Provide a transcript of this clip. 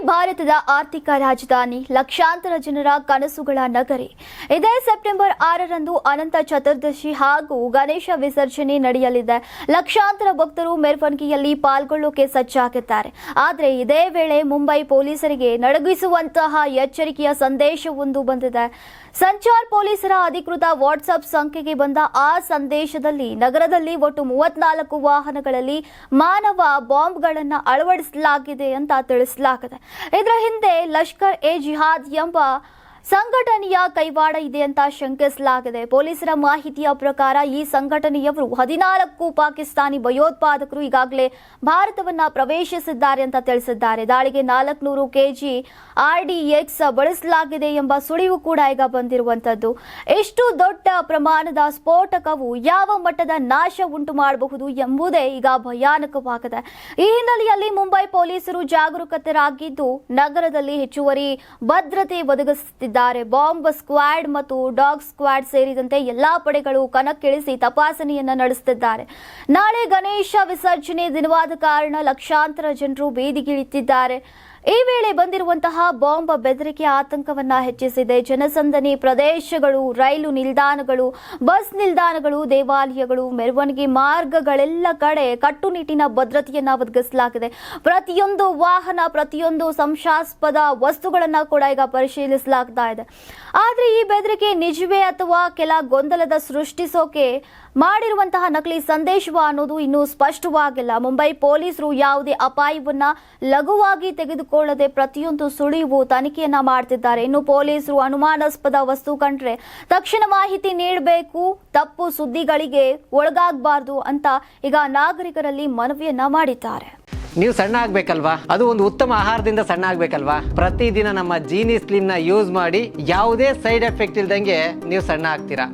ಭಾರತದ ಆರ್ಥಿಕ ರಾಜಧಾನಿ, ಲಕ್ಷಾಂತರ ಜನರ ಕನಸುಗಳ ನಗರಿ. ಇದೇ ಸೆಪ್ಟೆಂಬರ್ ಆರರಂದು ಅನಂತ ಚತುರ್ದಶಿ ಹಾಗೂ ಗಣೇಶ ವಿಸರ್ಜನೆ ನಡೆಯಲಿದೆ. ಲಕ್ಷಾಂತರ ಭಕ್ತರು ಮೆರವಣಿಗೆಯಲ್ಲಿ ಪಾಲ್ಗೊಳ್ಳೋಕೆ ಸಜ್ಜಾಗಿದ್ದಾರೆ. ಆದರೆ ಇದೇ ವೇಳೆ ಮುಂಬೈ ಪೊಲೀಸರಿಗೆ ನಡಗಿಸುವಂತಹ ಎಚ್ಚರಿಕೆಯ ಸಂದೇಶವೊಂದು ಬಂದಿದೆ. ಸಂಚಾರ್ ಪೊಲೀಸರ ಅಧಿಕೃತ ವಾಟ್ಸ್ಆಪ್ ಸಂಖ್ಯೆಗೆ ಬಂದ ಆ ಸಂದೇಶದಲ್ಲಿ ನಗರದಲ್ಲಿ ಒಟ್ಟು ಮೂವತ್ನಾಲ್ಕು ವಾಹನಗಳಲ್ಲಿ ಮಾನವ ಬಾಂಬ್ಗಳನ್ನು ಅಳವಡಿಸಲಾಗಿದೆ ಅಂತ ತಿಳಿಸಲಾಗಿದೆ. ಇದರ ಹಿಂದೆ ಲಷ್ಕರ್ ಎ ಜಿಹಾದ್ ಎಂಬ ಸಂಘಟನೆಯ ಕೈವಾಡ ಇದೆ ಅಂತ ಶಂಕಿಸಲಾಗಿದೆ. ಪೊಲೀಸರ ಮಾಹಿತಿಯ ಪ್ರಕಾರ ಈ ಸಂಘಟನೆಯವರು ಹದಿನಾಲ್ಕು ಪಾಕಿಸ್ತಾನಿ ಭಯೋತ್ಪಾದಕರು ಈಗಾಗಲೇ ಭಾರತವನ್ನ ಪ್ರವೇಶಿಸಿದ್ದಾರೆ ಅಂತ ತಿಳಿಸಿದ್ದಾರೆ. ದಾಳಿಗೆ ನಾಲ್ಕುನೂರು ಕೆಜಿ ಆರ್ಡಿಎಕ್ಸ್ ಬಳಸಲಾಗಿದೆ ಎಂಬ ಸುಳಿವು ಕೂಡ ಈಗ ಬಂದಿರುವಂತದ್ದು. ಎಷ್ಟು ದೊಡ್ಡ ಪ್ರಮಾಣದ ಸ್ಫೋಟಕವು ಯಾವ ಮಟ್ಟದ ನಾಶ ಉಂಟು ಮಾಡಬಹುದು ಎಂಬುದೇ ಈಗ ಭಯಾನಕವಾಗಿದೆ. ಈ ಹಿನ್ನೆಲೆಯಲ್ಲಿ ಮುಂಬೈ ಪೊಲೀಸರು ಜಾಗರೂಕತರಾಗಿದ್ದು, ನಗರದಲ್ಲಿ ಹೆಚ್ಚುವರಿ ಭದ್ರತೆ ಒದಗಿಸುತ್ತಿದ್ದಾರೆ. ಬಾಂಬ್ ಸ್ಕ್ವಾಡ್ ಮತ್ತು ಡಾಗ್ ಸ್ಕ್ವಾಡ್ ಸೇರಿದಂತೆ ಎಲ್ಲಾ ಪಡೆಗಳು ಕಣಕ್ಕಿಳಿಸಿ ತಪಾಸಣೆಯನ್ನ ನಡೆಸುತ್ತಿದ್ದಾರೆ. ನಾಳೆ ಗಣೇಶ ವಿಸರ್ಜನೆ ದಿನವಾದ ಕಾರಣ ಲಕ್ಷಾಂತರ ಜನರು ಬೀದಿಗಿಳಿತಿದ್ದಾರೆ ಈ ವೇಳೆ ಬಂದಿರುವಂತಹ ಬಾಂಬ್ ಬೆದರಿಕೆ ಆತಂಕವನ್ನ ಹೆಚ್ಚಿಸಿದೆ. ಜನಸಂದಣಿ ಪ್ರದೇಶಗಳು, ರೈಲು ನಿಲ್ದಾಣಗಳು, ಬಸ್ ನಿಲ್ದಾಣಗಳು, ದೇವಾಲಯಗಳು, ಮೆರವಣಿಗೆ ಮಾರ್ಗಗಳೆಲ್ಲ ಕಡೆ ಕಟ್ಟುನಿಟ್ಟಿನ ಭದ್ರತೆಯನ್ನ ಒದಗಿಸಲಾಗಿದೆ. ಪ್ರತಿಯೊಂದು ವಾಹನ, ಪ್ರತಿಯೊಂದು ಸಂಶಾಸ್ಪದ ವಸ್ತುಗಳನ್ನ ಕೂಡ ಈಗ ಪರಿಶೀಲಿಸಲಾಗ್ತಾ ಇದೆ. ಆದ್ರೆ ಈ ಬೆದರಿಕೆ ನಿಜವೇ ಅಥವಾ ಕೆಲ ಗೊಂದಲದ ಸೃಷ್ಟಿಸೋಕೆ ಮಾಡಿರುವಂತಹ ನಕಲಿ ಸಂದೇಶವ ಅನ್ನೋದು ಇನ್ನೂ ಸ್ಪಷ್ಟವಾಗಿಲ್ಲ. ಮುಂಬೈ ಪೊಲೀಸರು ಯಾವುದೇ ಅಪಾಯವನ್ನ ಲಘುವಾಗಿ ತೆಗೆದುಕೊಳ್ಳದೆ ಪ್ರತಿಯೊಂದು ಸುಳಿವು ತನಿಖೆಯನ್ನ ಮಾಡ್ತಿದ್ದಾರೆ. ಇನ್ನು ಪೊಲೀಸರು ಅನುಮಾನಾಸ್ಪದ ವಸ್ತು ಕಂಡ್ರೆ ತಕ್ಷಣ ಮಾಹಿತಿ ನೀಡಬೇಕು, ತಪ್ಪು ಸುದ್ದಿಗಳಿಗೆ ಒಳಗಾಗಬಾರದು ಅಂತ ಈಗ ನಾಗರಿಕರಲ್ಲಿ ಮನವಿಯನ್ನ ಮಾಡಿದ್ದಾರೆ. ನೀವು ಸಣ್ಣ ಆಗ್ಬೇಕಲ್ವಾ? ಅದು ಒಂದು ಉತ್ತಮ ಆಹಾರದಿಂದ ಸಣ್ಣ ಆಗ್ಬೇಕಲ್ವಾ? ಪ್ರತಿದಿನ ನಮ್ಮ ಜೀನಿ ಸ್ಲಿಮ್ನ ಯೂಸ್ ಮಾಡಿ ಯಾವುದೇ ಸೈಡ್ ಎಫೆಕ್ಟ್ ಇಲ್ದಂಗೆ ನೀವು ಸಣ್ಣ ಆಗ್ತೀರಾ?